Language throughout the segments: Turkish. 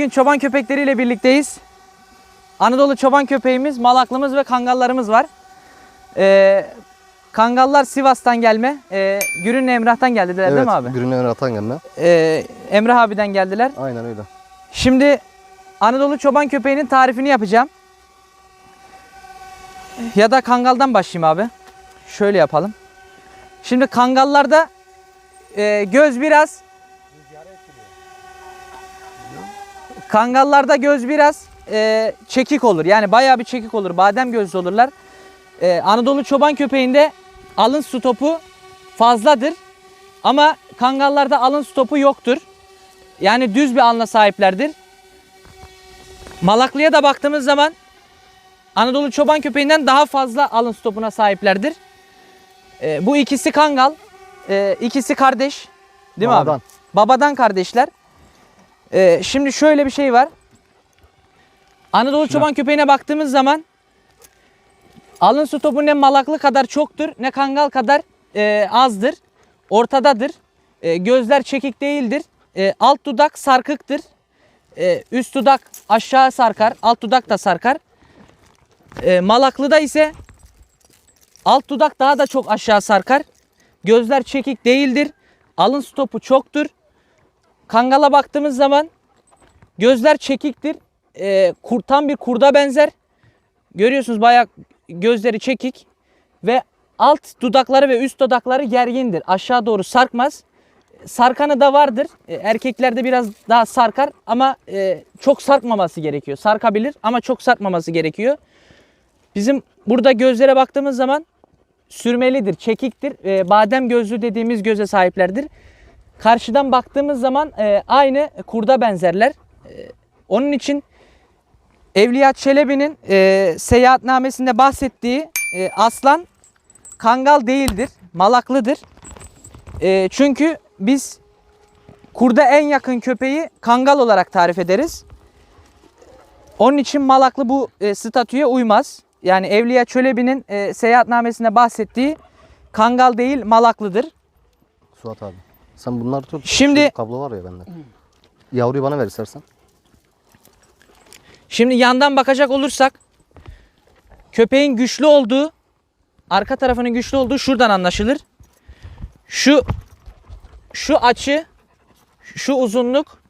Evet bugün çoban köpekleriyle birlikteyiz. Anadolu çoban köpeğimiz, malaklımız ve kangallarımız var. Ee, kangallar Sivas'tan gelme. Ee, Gürün Emrah'tan geldiler değil mi abi? Gürün Emrah'tan gelme. Ee, Emrah abiden geldiler. Aynen öyle. Şimdi Anadolu çoban köpeğinin tarifini yapacağım. Ya da kangaldan başlayayım abi. Şöyle yapalım. Şimdi kangallarda e, göz biraz Kangallarda göz biraz e, çekik olur. Yani bayağı bir çekik olur. Badem gözlü olurlar. E, Anadolu çoban köpeğinde alın stopu fazladır. Ama kangallarda alın stopu yoktur. Yani düz bir alına sahiplerdir. Malaklı'ya da baktığımız zaman Anadolu çoban köpeğinden daha fazla alın stopuna sahiplerdir. E, bu ikisi kangal. E, ikisi kardeş. Değil mi Babadan. abi? Babadan kardeşler. E, şimdi şöyle bir şey var. Anadolu çoban köpeğine baktığımız zaman alın stopu ne malaklı kadar çoktur ne kangal kadar e, azdır. Ortadadır. E, gözler çekik değildir. E, alt dudak sarkıktır. E, üst dudak aşağı sarkar. Alt dudak da sarkar. E, malaklıda ise alt dudak daha da çok aşağı sarkar. Gözler çekik değildir. Alın stopu çoktur. Kangala baktığımız zaman gözler çekiktir. E, kur, tam bir kurda benzer. Görüyorsunuz bayağı gözleri çekik ve alt dudakları ve üst dudakları gergindir. Aşağı doğru sarkmaz. Sarkanı da vardır. E, erkeklerde biraz daha sarkar ama e, çok sarkmaması gerekiyor. Sarkabilir ama çok sarkmaması gerekiyor. Bizim burada gözlere baktığımız zaman sürmelidir, çekiktir. E, badem gözlü dediğimiz göze sahiplerdir. Karşıdan baktığımız zaman e, aynı kurda benzerler. E, onun için Evliya Çelebi'nin e, seyahatnamesinde bahsettiği e, aslan kangal değildir, malaklıdır. E, çünkü biz kurda en yakın köpeği kangal olarak tarif ederiz. Onun için malaklı bu e, statüye uymaz. Yani Evliya Çelebi'nin e, seyahatnamesinde bahsettiği kangal değil malaklıdır. Suat abi. Sen bunları tut. Şimdi- kablo var ya bende. Yavruyu bana ver istersen. Şimdi yandan bakacak olursak köpeğin güçlü olduğu, arka tarafının güçlü olduğu şuradan anlaşılır. Şu şu açı, şu uzunluk,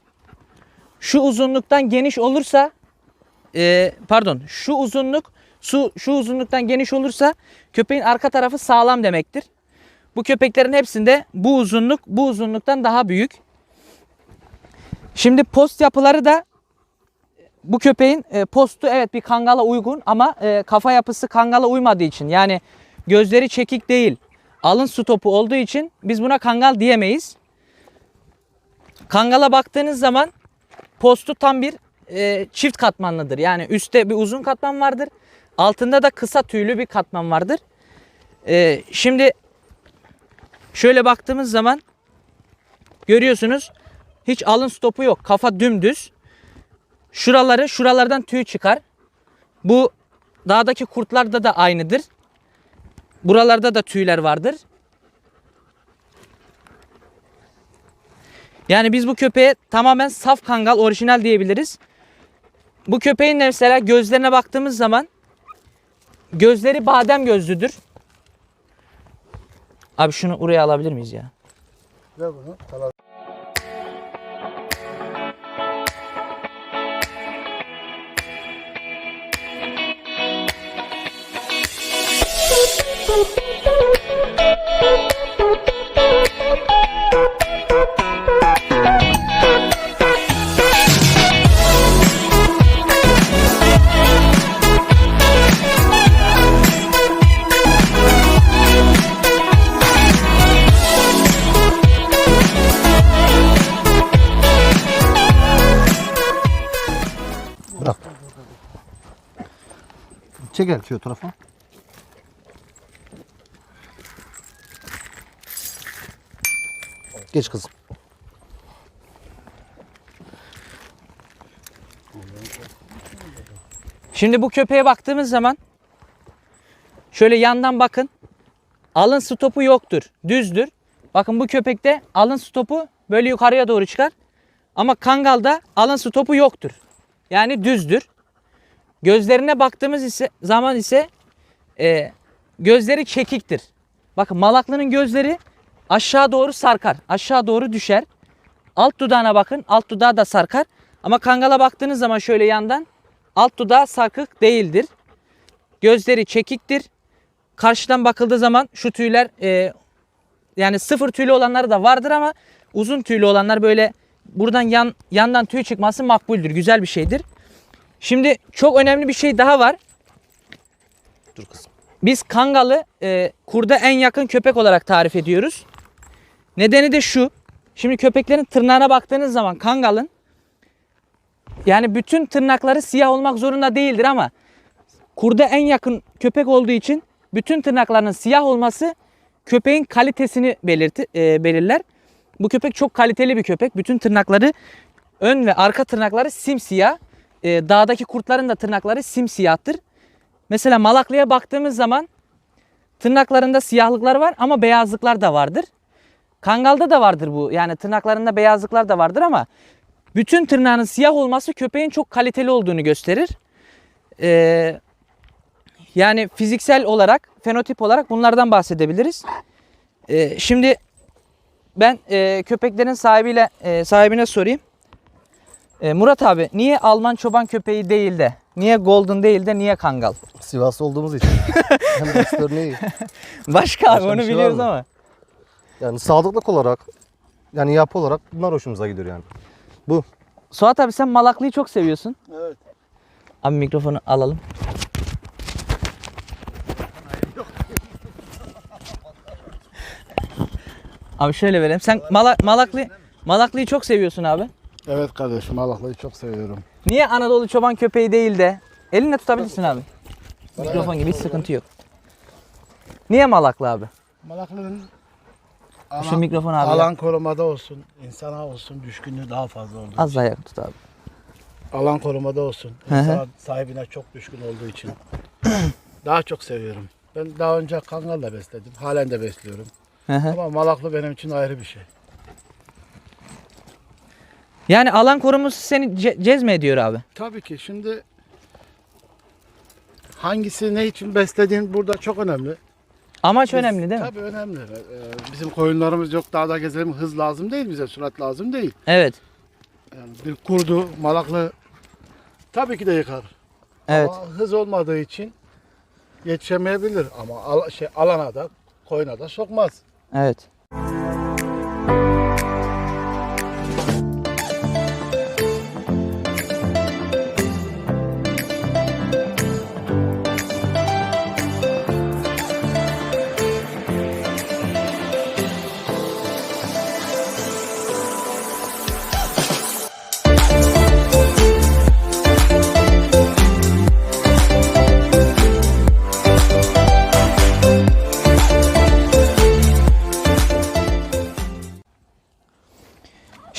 şu uzunluktan geniş olursa, e, pardon, şu uzunluk, şu şu uzunluktan geniş olursa köpeğin arka tarafı sağlam demektir. Bu köpeklerin hepsinde bu uzunluk bu uzunluktan daha büyük. Şimdi post yapıları da bu köpeğin e, postu evet bir kangala uygun ama e, kafa yapısı kangala uymadığı için yani gözleri çekik değil alın su topu olduğu için biz buna kangal diyemeyiz. Kangala baktığınız zaman postu tam bir e, çift katmanlıdır. Yani üstte bir uzun katman vardır. Altında da kısa tüylü bir katman vardır. E, şimdi şöyle baktığımız zaman görüyorsunuz hiç alın stopu yok. Kafa dümdüz. Şuraları, şuralardan tüy çıkar. Bu dağdaki kurtlarda da aynıdır. Buralarda da tüyler vardır. Yani biz bu köpeğe tamamen saf kangal orijinal diyebiliriz. Bu köpeğin mesela gözlerine baktığımız zaman gözleri badem gözlüdür. Abi şunu oraya alabilir miyiz ya? Ver bunu. Tamam. Çek erkeği o tarafa. Geç kızım. Şimdi bu köpeğe baktığımız zaman şöyle yandan bakın. Alın stopu yoktur. Düzdür. Bakın bu köpekte alın stopu böyle yukarıya doğru çıkar. Ama kangalda alın stopu yoktur. Yani düzdür. Gözlerine baktığımız ise zaman ise e, gözleri çekiktir. Bakın malaklının gözleri aşağı doğru sarkar. Aşağı doğru düşer. Alt dudağına bakın. Alt dudağı da sarkar. Ama kangala baktığınız zaman şöyle yandan alt dudağı sarkık değildir. Gözleri çekiktir. Karşıdan bakıldığı zaman şu tüyler e, yani sıfır tüylü olanları da vardır ama uzun tüylü olanlar böyle buradan yan yandan tüy çıkması makbuldür. Güzel bir şeydir. Şimdi çok önemli bir şey daha var. Dur kızım. Biz kangalı e, kurda en yakın köpek olarak tarif ediyoruz. Nedeni de şu. Şimdi köpeklerin tırnağına baktığınız zaman kangalın yani bütün tırnakları siyah olmak zorunda değildir ama kurda en yakın köpek olduğu için bütün tırnaklarının siyah olması köpeğin kalitesini belirti, e, belirler. Bu köpek çok kaliteli bir köpek. Bütün tırnakları ön ve arka tırnakları simsiyah. E, dağdaki kurtların da tırnakları simsiyahtır. Mesela Malaklı'ya baktığımız zaman tırnaklarında siyahlıklar var ama beyazlıklar da vardır. Kangalda da vardır bu. Yani tırnaklarında beyazlıklar da vardır ama bütün tırnağının siyah olması köpeğin çok kaliteli olduğunu gösterir. Ee, yani fiziksel olarak, fenotip olarak bunlardan bahsedebiliriz. Ee, şimdi ben e, köpeklerin sahibiyle e, sahibine sorayım. E, Murat abi niye Alman çoban köpeği değil de, niye Golden değil de niye Kangal? Sivaslı olduğumuz için. Hem de örneği. Başka abi Başka bir onu şey var biliyoruz mı? ama. Yani sadıklık olarak yani yapı olarak bunlar hoşumuza gidiyor yani. Bu. Suat abi sen Malaklıyı çok seviyorsun. Evet. Abi mikrofonu alalım. Abi şöyle vereyim. Sen Mala Malaklı Malaklı'yı çok seviyorsun abi. Evet kardeşim Allah'ı çok seviyorum. Niye Anadolu çoban köpeği değil de elinle tutabilirsin abi. Mikrofon gibi hiç sıkıntı yok. Niye Malaklı abi? Malaklı'nın Şu alan, mikrofon abi. alan korumada olsun, insana olsun düşkünlüğü daha fazla olduğu Az daha yakın tut abi. Alan korumada olsun, Hı sahibine çok düşkün olduğu için. daha çok seviyorum. Ben daha önce kangarla besledim, halen de besliyorum. Hı hı. Ama Malaklı benim için ayrı bir şey. Yani alan koruması seni ce- cezme ediyor abi. Tabii ki şimdi hangisi ne için beslediğin burada çok önemli. Amaç Biz- önemli değil mi? Tabii önemli. Ee, bizim koyunlarımız yok dağda gezelim hız lazım değil bize sürat lazım değil. Evet. Yani bir kurdu malaklı tabii ki de yıkar. Evet. Ama hız olmadığı için yetişemeyebilir ama al- şey alana da koyuna da sokmaz. Evet.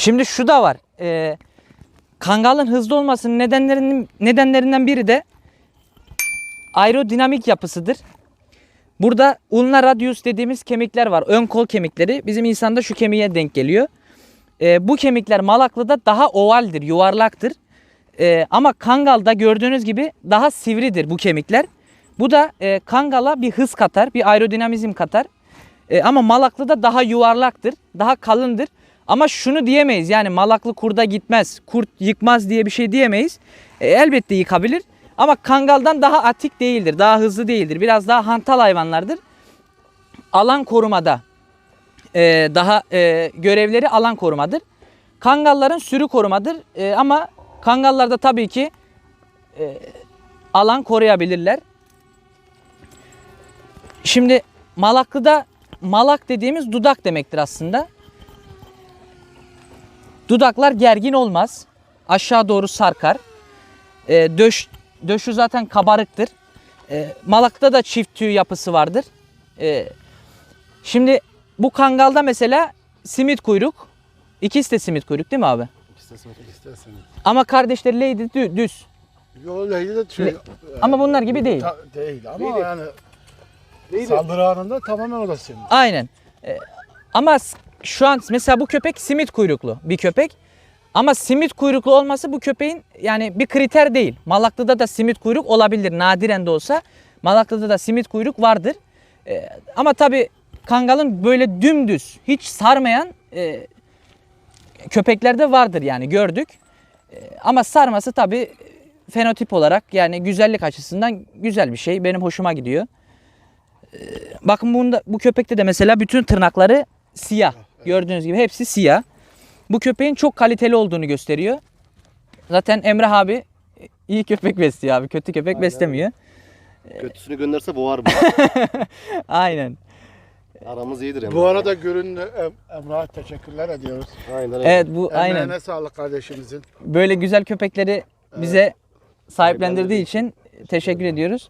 Şimdi şu da var. Ee, kangalın hızlı olmasının nedenlerinin nedenlerinden biri de aerodinamik yapısıdır. Burada ulna radius dediğimiz kemikler var. Ön kol kemikleri. Bizim insanda şu kemiğe denk geliyor. Ee, bu kemikler malaklıda daha ovaldir, yuvarlaktır. Ee, ama kangalda gördüğünüz gibi daha sivridir bu kemikler. Bu da e, kangala bir hız katar, bir aerodinamizm katar. E, ama malaklı daha yuvarlaktır, daha kalındır. Ama şunu diyemeyiz yani malaklı kurda gitmez, kurt yıkmaz diye bir şey diyemeyiz. E, elbette yıkabilir ama kangaldan daha atik değildir, daha hızlı değildir. Biraz daha hantal hayvanlardır. Alan korumada e, daha e, görevleri alan korumadır. Kangalların sürü korumadır E, ama kangallarda tabii ki e, alan koruyabilirler. Şimdi Malaklı'da malak dediğimiz dudak demektir aslında. Dudaklar gergin olmaz. Aşağı doğru sarkar. Ee, döş, döşü zaten kabarıktır. Ee, malakta da çift tüy yapısı vardır. Ee, şimdi bu kangalda mesela simit kuyruk. İkisi de simit kuyruk değil mi abi? İsterseniz. Ama kardeşleri Lady dü- düz. Yol lehli de şey, Le- ama bunlar gibi değil. Ta- değil ama yani saldırı anında tamamen o da senin. Aynen. Ee, ama şu an mesela bu köpek simit kuyruklu bir köpek. Ama simit kuyruklu olması bu köpeğin yani bir kriter değil. Malaklı'da da simit kuyruk olabilir. Nadiren de olsa Malaklı'da da simit kuyruk vardır. Ee, ama tabi kangalın böyle dümdüz hiç sarmayan e, köpekler de vardır yani gördük. Ee, ama sarması tabi fenotip olarak yani güzellik açısından güzel bir şey. Benim hoşuma gidiyor. Ee, bakın bunda, bu köpekte de mesela bütün tırnakları siyah. Gördüğünüz gibi hepsi siyah. Bu köpeğin çok kaliteli olduğunu gösteriyor. Zaten Emrah abi iyi köpek besliyor abi. Kötü köpek Aynen beslemiyor. Kötüsünü gönderse boğar bu. Aynen. Aramız iyidir yani. Bu arada göründü Em- Emrah'a teşekkürler ediyoruz. Aynen öyle. Evet bu aynen. Emeğine sağlık kardeşimizin. Böyle güzel köpekleri bize sahiplendirdiği için teşekkür ediyoruz.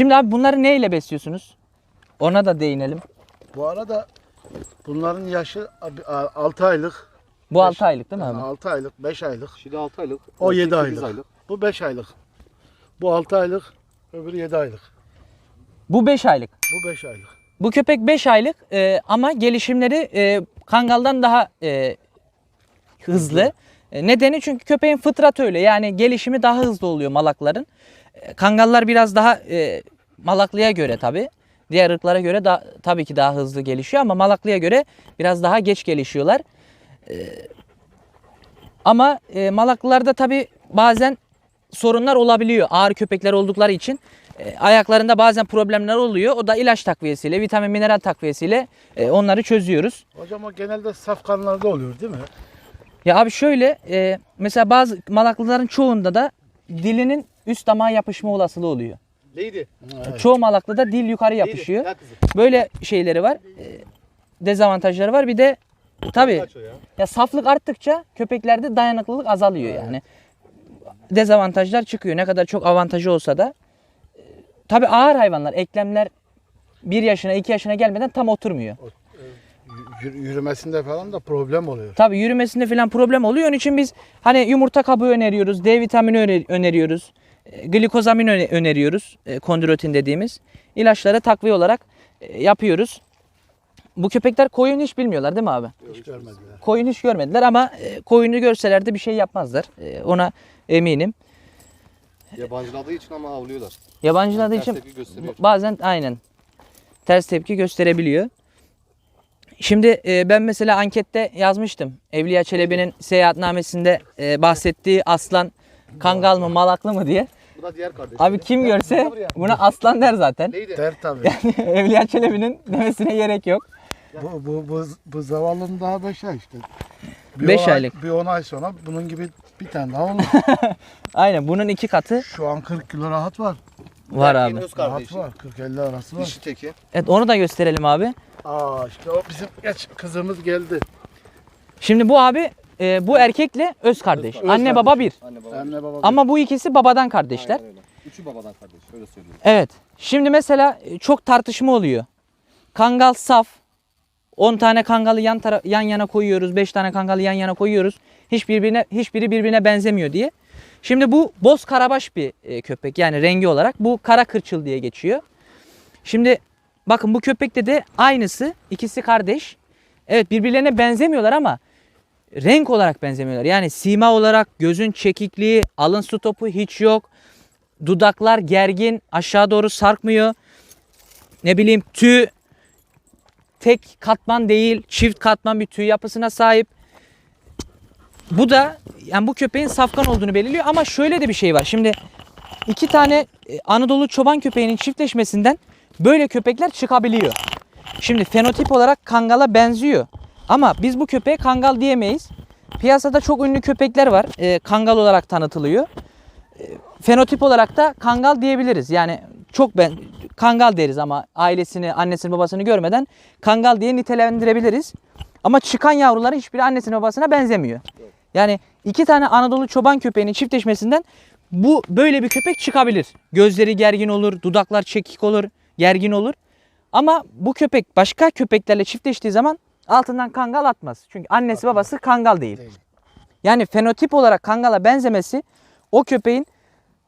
Şimdi abi bunları neyle besliyorsunuz? Ona da değinelim. Bu arada bunların yaşı 6 aylık. Bu 6 aylık değil mi abi? 6 aylık, 5 aylık. Şimdi 6 aylık. O erkek 7 sekiz aylık. Bu 5 aylık. Bu 6 aylık, öbürü 7 aylık. Bu 5 aylık. Bu 5 aylık. Bu köpek 5 aylık e, ama gelişimleri e, kangaldan daha e, hızlı. E, nedeni çünkü köpeğin fıtratı öyle. Yani gelişimi daha hızlı oluyor malakların. Kangallar biraz daha e, malaklıya göre tabi. Diğer ırklara göre da, tabii ki daha hızlı gelişiyor ama malaklıya göre biraz daha geç gelişiyorlar. E, ama e, malaklılarda tabi bazen sorunlar olabiliyor. Ağır köpekler oldukları için e, ayaklarında bazen problemler oluyor. O da ilaç takviyesiyle, vitamin mineral takviyesiyle e, onları çözüyoruz. Hocam o genelde safkanlarda oluyor değil mi? Ya abi şöyle e, mesela bazı malaklıların çoğunda da dilinin üst damağa yapışma olasılığı oluyor. Lady. Çoğu malaklıda dil yukarı yapışıyor. Kızım. Böyle şeyleri var. e, dezavantajları var. Bir de tabii Kaç o ya? ya saflık arttıkça köpeklerde dayanıklılık azalıyor yani. Dezavantajlar çıkıyor. Ne kadar çok avantajı olsa da. E, Tabii ağır hayvanlar, eklemler 1 yaşına 2 yaşına gelmeden tam oturmuyor. Yür- Yürümesinde falan da problem oluyor. Tabii yürümesinde falan problem oluyor. Onun için biz hani yumurta kabuğu öneriyoruz, D vitamini öne- öneriyoruz, e, glikozamin öne- öneriyoruz, e, kondroitin dediğimiz ilaçları takviye olarak e, yapıyoruz. Bu köpekler koyun hiç bilmiyorlar değil mi abi? Hiç görmediler. Koyun hiç görmediler ama e, koyunu görseler de bir şey yapmazlar. Ona eminim. Yabancıladığı için ama avlıyorlar. Yabancıladığı Ters için bazen aynen ters tepki gösterebiliyor. Şimdi e, ben mesela ankette yazmıştım. Evliya Çelebi'nin seyahatnamesinde e, bahsettiği aslan kangal mı malaklı mı diye. Bu da diğer kardeş. Abi kim görse buna aslan der zaten. Lady. Der tabii. Evliya Çelebi'nin demesine gerek yok. bu, bu, bu, bu zavallının daha 5 ay işte. Bir Beş on ay- aylık. Bir 10 ay sonra bunun gibi bir tane daha olur. Aynen bunun iki katı Şu an 40 kilo rahat var. var Erkeğin abi. Öz Rahat kardeşi. var. 40-50 arası var. Dişi teki. Evet onu da gösterelim abi. Aa işte o bizim geç kızımız geldi. Şimdi bu abi e, bu erkekle öz kardeş. Öz Anne kardeş. baba bir. Anne baba. Anne baba. Ama bu ikisi babadan kardeşler. Aynen öyle. Üçü babadan kardeş. Öyle söylüyorum. Evet. Şimdi mesela e, çok tartışma oluyor. Kangal saf. 10 tane kangalı yan tara- yan yana koyuyoruz. 5 tane kangalı yan yana koyuyoruz. Hiç birbirine hiçbiri birbirine benzemiyor diye. Şimdi bu boz karabaş bir e, köpek. Yani rengi olarak bu kara kırçıl diye geçiyor. Şimdi bakın bu köpekte de aynısı. ikisi kardeş. Evet birbirlerine benzemiyorlar ama renk olarak benzemiyorlar. Yani sima olarak gözün çekikliği, alın su topu hiç yok. Dudaklar gergin, aşağı doğru sarkmıyor. Ne bileyim tüy tek katman değil, çift katman bir tüy yapısına sahip. Bu da yani bu köpeğin safkan olduğunu belirliyor ama şöyle de bir şey var. Şimdi iki tane e, Anadolu çoban köpeğinin çiftleşmesinden böyle köpekler çıkabiliyor. Şimdi fenotip olarak kangala benziyor. Ama biz bu köpeğe kangal diyemeyiz. Piyasada çok ünlü köpekler var. e, kangal olarak tanıtılıyor. E, fenotip olarak da kangal diyebiliriz. Yani çok ben kangal deriz ama ailesini, annesini, babasını görmeden kangal diye nitelendirebiliriz. Ama çıkan yavruların hiçbiri annesine babasına benzemiyor. Yani iki tane Anadolu çoban köpeğinin çiftleşmesinden bu böyle bir köpek çıkabilir. Gözleri gergin olur, dudaklar çekik olur, gergin olur. Ama bu köpek başka köpeklerle çiftleştiği zaman altından kangal atmaz. Çünkü annesi babası kangal değil. Değil. Yani fenotip olarak kangala benzemesi o köpeğin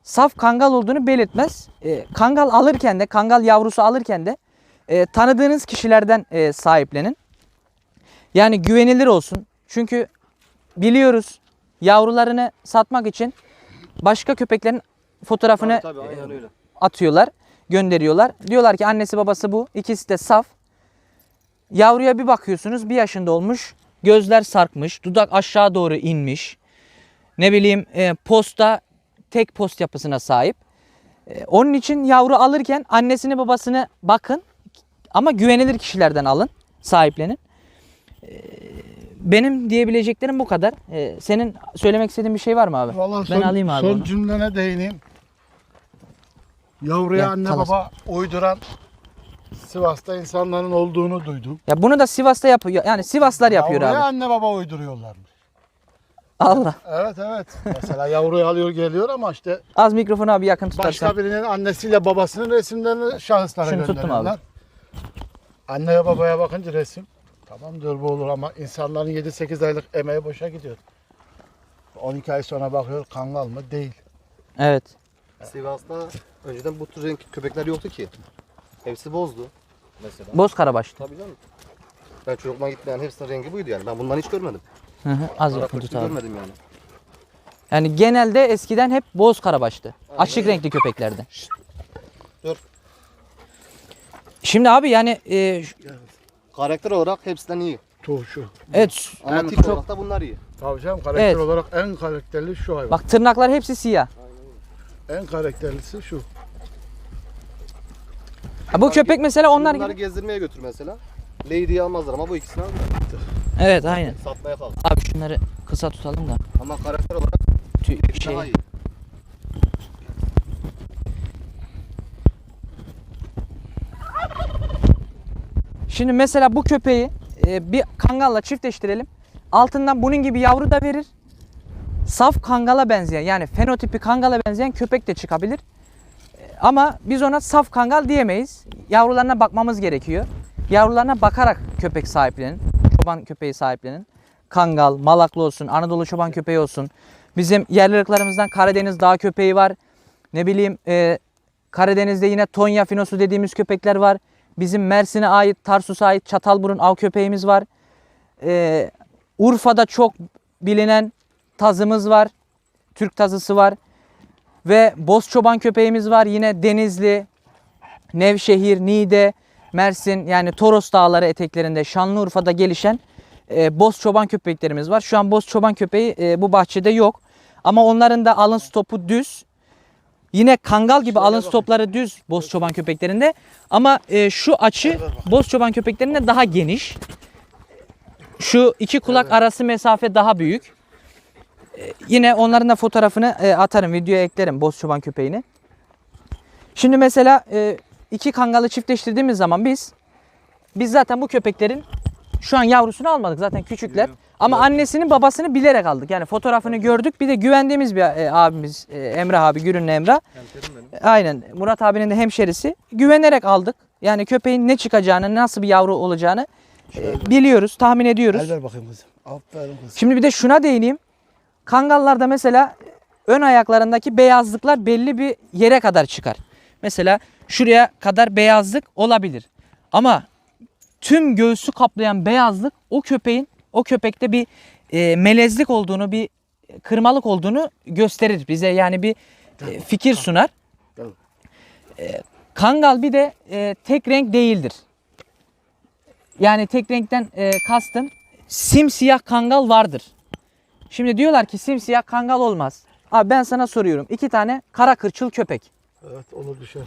saf kangal olduğunu belirtmez. E, kangal alırken de, kangal yavrusu alırken de e, tanıdığınız kişilerden e, sahiplenin. Yani güvenilir olsun. Çünkü biliyoruz yavrularını satmak için başka köpeklerin fotoğrafını Tabii, tabii, öyle. atıyorlar, gönderiyorlar. Diyorlar ki annesi babası bu. İkisi de saf. Yavruya bir bakıyorsunuz bir yaşında olmuş. Gözler sarkmış, dudak aşağı doğru inmiş. Ne bileyim e, posta tek post yapısına sahip. E, onun için yavru alırken annesini babasını bakın ama güvenilir kişilerden alın, sahiplenin. E, benim diyebileceklerim bu kadar. E, senin söylemek istediğin bir şey var mı abi? Vallahi ben son, alayım abi son onu. cümlene değineyim. Yavruya Gel, anne Talas. baba uyduran Sivas'ta insanların olduğunu duydum. Ya bunu da Sivas'ta yapıyor. Yani Sivaslar yapıyor Yavruya abi. anne baba uyduruyorlarmış. Allah. Evet evet. Mesela yavruyu alıyor geliyor ama işte Az mikrofonu abi yakın tutarsan. başka birinin annesiyle babasının resimlerini şahıslara Şunu tuttum gönderiyorlar. Anneye babaya bakınca resim tamam diyor bu olur ama insanların 7-8 aylık emeği boşa gidiyor. 12 ay sonra bakıyor kangal mı? Değil. Evet. Sivas'ta önceden bu tür renk köpekler yoktu ki. Hepsi bozdu mesela. Boz karabaş. Tabii canım. Ben çocukluğuma gitmeyen hepsinin rengi buydu yani. Ben bundan hiç görmedim. Hı hı. Az kırçıl tut abi. görmedim yani. Yani genelde eskiden hep boz karabaştı. Açık renkli köpeklerdi. Dur. Şimdi abi yani e, ş- Karakter olarak hepsinden iyi. Tuh şu. evet Ama Yani tip çok- olarak da bunlar iyi. Tabii canım karakter Evet. olarak en karakterli şu hayvan. bak tırnaklar hepsi siyah. En karakterlisi şu. Ha, bu köpek mesela onlar Bunları gibi. gezdirmeye götür mesela. Lady'yi almazlar ama bu ikisini alırlar. Evet aynen. Satmaya kalk. Abi şunları kısa tutalım da. Ama karakter olarak Tüy, şey, daha iyi. Şimdi mesela bu köpeği e, bir kangalla çiftleştirelim. Altından bunun gibi yavru da verir. Saf kangala benzeyen yani fenotipi kangala benzeyen köpek de çıkabilir. E, Ama biz ona saf kangal diyemeyiz. Yavrularına bakmamız gerekiyor. Yavrularına bakarak köpek sahiplenin. Çoban köpeği sahiplenin. Kangal, malaklı olsun, Anadolu çoban köpeği olsun. Bizim yerli Karadeniz dağ köpeği var. Ne bileyim e, Karadeniz'de yine Tonya finosu dediğimiz köpekler var. Bizim Mersin'e ait, Tarsus'a ait Çatalburun av köpeğimiz var. Ee, Urfa'da çok bilinen tazımız var. Türk tazısı var. Ve boz çoban köpeğimiz var. Yine Denizli, Nevşehir, Niğde, Mersin yani Toros dağları eteklerinde Şanlıurfa'da gelişen e, boz çoban köpeklerimiz var. Şu an boz çoban köpeği e, bu bahçede yok. Ama onların da alın stopu düz. Yine kangal gibi alın stopları düz boz çoban köpeklerinde. Ama e, şu açı boz çoban köpeklerinde daha geniş. Şu iki kulak arası mesafe daha büyük. E, yine onların da fotoğrafını e, atarım, videoya eklerim boz çoban köpeğini. Şimdi mesela e, iki kangalı çiftleştirdiğimiz zaman biz biz zaten bu köpeklerin şu an yavrusunu almadık zaten küçükler. Ama annesinin babasını bilerek aldık. Yani fotoğrafını gördük. Bir de güvendiğimiz bir e, abimiz e, Emrah abi, Gürünlü Emrah. Aynen Murat abinin de hemşerisi. Güvenerek aldık. Yani köpeğin ne çıkacağını, nasıl bir yavru olacağını e, biliyoruz, tahmin ediyoruz. El ver bakayım kızım. Aferin kızım. Şimdi bir de şuna değineyim. Kangallarda mesela ön ayaklarındaki beyazlıklar belli bir yere kadar çıkar. Mesela şuraya kadar beyazlık olabilir. Ama tüm göğsü kaplayan beyazlık o köpeğin o köpekte bir e, melezlik olduğunu, bir kırmalık olduğunu gösterir bize. Yani bir e, fikir sunar. E, kangal bir de e, tek renk değildir. Yani tek renkten e, kastım simsiyah kangal vardır. Şimdi diyorlar ki simsiyah kangal olmaz. Abi ben sana soruyorum. iki tane kara kırçıl köpek. Evet olur düşer.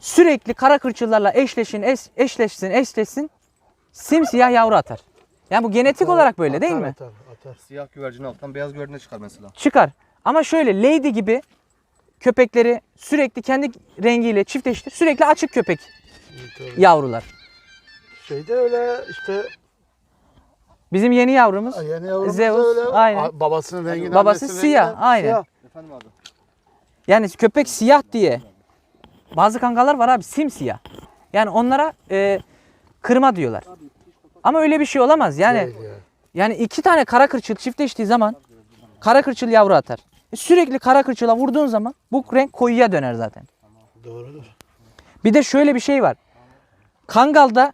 Sürekli kara kırçıllarla eşleşin, eş- eşleşsin, eşleşsin. Simsiyah yavru atar. Yani bu genetik olarak böyle değil Atar, mi? Atar, atar. Siyah güvercin alttan beyaz güvercine çıkar mesela. Çıkar. Ama şöyle lady gibi köpekleri sürekli kendi rengiyle çiftleştir. Sürekli açık köpek yavrular. Şeyde öyle işte Bizim yeni yavrumuz yeni yavrumuz Zeus, öyle. aynen. A- Babasının renginden. babası siyah. renginden Aynen. siyah. Efendim abi. Yani köpek siyah diye. Bazı kangalar var abi simsiyah. Yani onlara e, kırma diyorlar. Ama öyle bir şey olamaz. Yani Değil ya. yani iki tane kara kırçıl çiftleştiği zaman kara kırçıl yavru atar. E, sürekli kara kırçıla vurduğun zaman bu renk koyuya döner zaten. Doğrudur. Bir de şöyle bir şey var. Kangal'da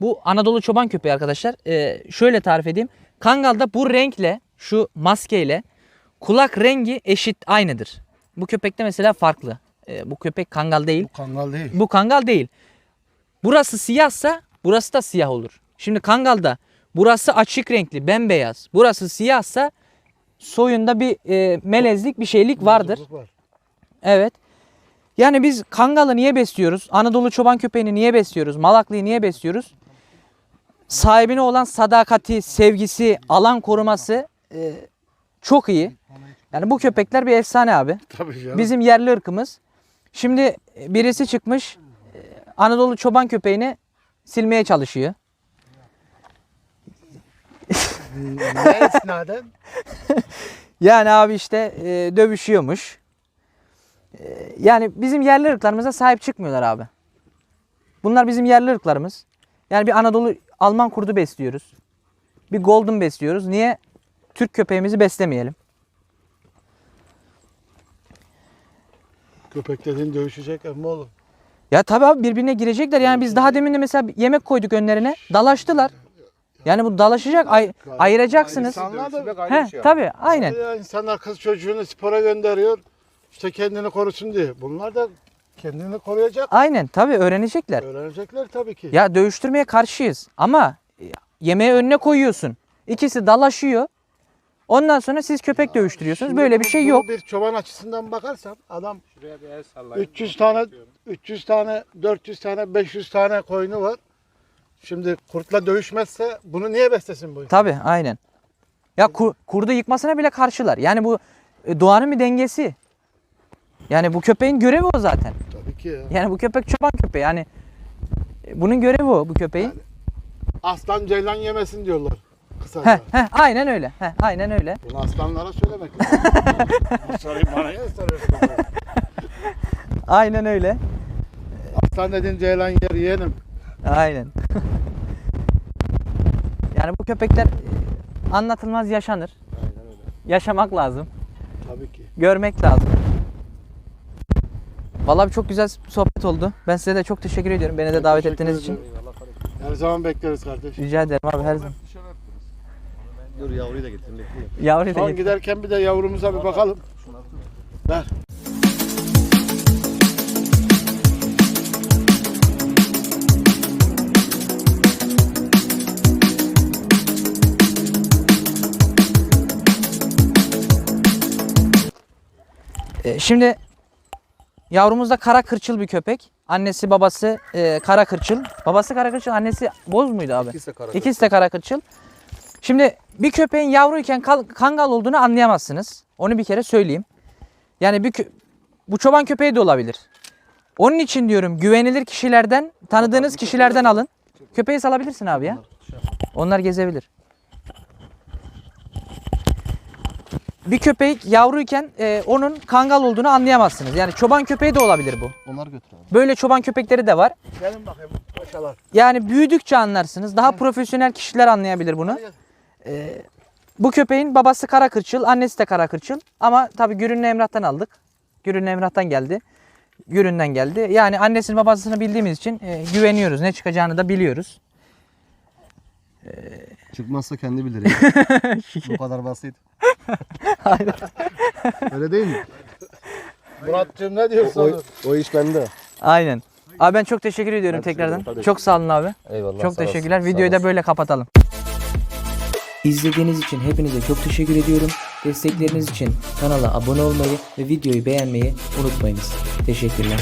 bu Anadolu çoban köpeği arkadaşlar. e, şöyle tarif edeyim. Kangal'da bu renkle şu maskeyle kulak rengi eşit aynıdır. Bu köpekte mesela farklı. E, bu köpek kangal değil. Bu kangal değil. Bu kangal değil. Burası siyahsa burası da siyah olur. Şimdi kangalda burası açık renkli bembeyaz. Burası siyahsa soyunda bir e, melezlik bir şeylik vardır. Var. Evet. Yani biz kangalı niye besliyoruz? Anadolu çoban köpeğini niye besliyoruz? Malaklıyı niye besliyoruz? Sahibine olan sadakati, sevgisi, alan koruması e, çok iyi. Yani bu köpekler bir efsane abi. Tabii canım. Bizim yerli ırkımız. Şimdi e, birisi çıkmış e, Anadolu çoban köpeğini silmeye çalışıyor. ne esnaden? Yani abi işte e, dövüşüyormuş. E, yani bizim yerli ırklarımıza sahip çıkmıyorlar abi. Bunlar bizim yerli ırklarımız. Yani bir Anadolu Alman kurdu besliyoruz. Bir golden besliyoruz. Niye Türk köpeğimizi beslemeyelim? Köpek dediğin dövüşecek ama oğlum. Ya tabii abi birbirine girecekler. Yani biz daha demin de mesela yemek koyduk önlerine. Dalaştılar. Yani bu dalaşacak. ay- ayıracaksınız. İnsanlar da He, tabii aynen. Ya insanlar kız çocuğunu spora gönderiyor. İşte kendini korusun diye. Bunlar da kendini koruyacak. Aynen tabii öğrenecekler. Öğrenecekler tabii ki. Ya dövüştürmeye karşıyız ama yemeği önüne koyuyorsun. İkisi dalaşıyor. Ondan sonra siz köpek dövüştürüyorsunuz. Şimdi Böyle bir bu- şey yok. Bir çoban açısından bakarsan adam 300 tane 300 tane 400 tane 500 tane koyunu var. Şimdi kurtla dövüşmezse bunu niye beslesin bu? Tabii aynen. Ya ku- kurdu yıkmasına bile karşılar. Yani bu e, doğanın bir dengesi. Yani bu köpeğin görevi o zaten. Tabii ki ya. Yani bu köpek çoban köpeği. Yani e, bunun görevi o bu köpeğin. Aslan ceylan yemesin diyorlar. Kısaca. Heh, heh, aynen öyle. Heh, aynen öyle. Bunu aslanlara söylemek lazım. Bu soruyu bana? Aynen öyle. Aslan dedin ceylan yer yeğenim. Aynen. yani bu köpekler e, anlatılmaz yaşanır. Aynen öyle. Yaşamak lazım. Tabii ki. Görmek lazım. Vallahi çok güzel sohbet oldu. Ben size de çok teşekkür ediyorum. Beni de davet Teşekkür ettiğiniz için. ederim. Her zaman bekleriz kardeş. Rica ederim abi her zaman. Dur yavruyu da getirin bekleyin. Yavru da Son getir. giderken bir de yavrumuza bir bakalım. Ver. Ee, şimdi yavrumuz da kara kırçıl bir köpek. Annesi babası e, kara kırçıl. Babası kara kırçıl, annesi boz muydu abi? İkisi de kara. İkisi de kara kırçıl. Şimdi bir köpeğin yavruyken kangal olduğunu anlayamazsınız. Onu bir kere söyleyeyim. Yani bir bu çoban köpeği de olabilir. Onun için diyorum güvenilir kişilerden, tanıdığınız kişilerden alın. Köpeği salabilirsin abi ya. Onlar gezebilir. Bir köpek yavruyken e, onun kangal olduğunu anlayamazsınız. Yani çoban köpeği de olabilir bu. Onlar götür abi. Böyle çoban köpekleri de var. Gelin bakayım paşalar. Yani büyüdükçe anlarsınız. Daha profesyonel kişiler anlayabilir bunu. Ee, bu köpeğin babası kara kırçıl, annesi de kara kırçıl. Ama tabii Gürün'ü Emrah'tan aldık. Gürün'ü Emrah'tan geldi. Gürün'den geldi. Yani annesini babasını bildiğimiz için e, güveniyoruz. Ne çıkacağını da biliyoruz. Çıkmazsa kendi bilir ya. Bu kadar basit. Öyle değil mi? Muratcığım ne diyorsun? O, o iş bende. Aynen. Abi ben çok teşekkür ediyorum Ben teşekkür tekrardan. kardeşim. Çok sağ olun abi. Eyvallah. Çok teşekkürler. sağ Videoyu da böyle kapatalım. İzlediğiniz için hepinize çok teşekkür ediyorum. Destekleriniz için kanala abone olmayı ve videoyu beğenmeyi unutmayınız. Teşekkürler.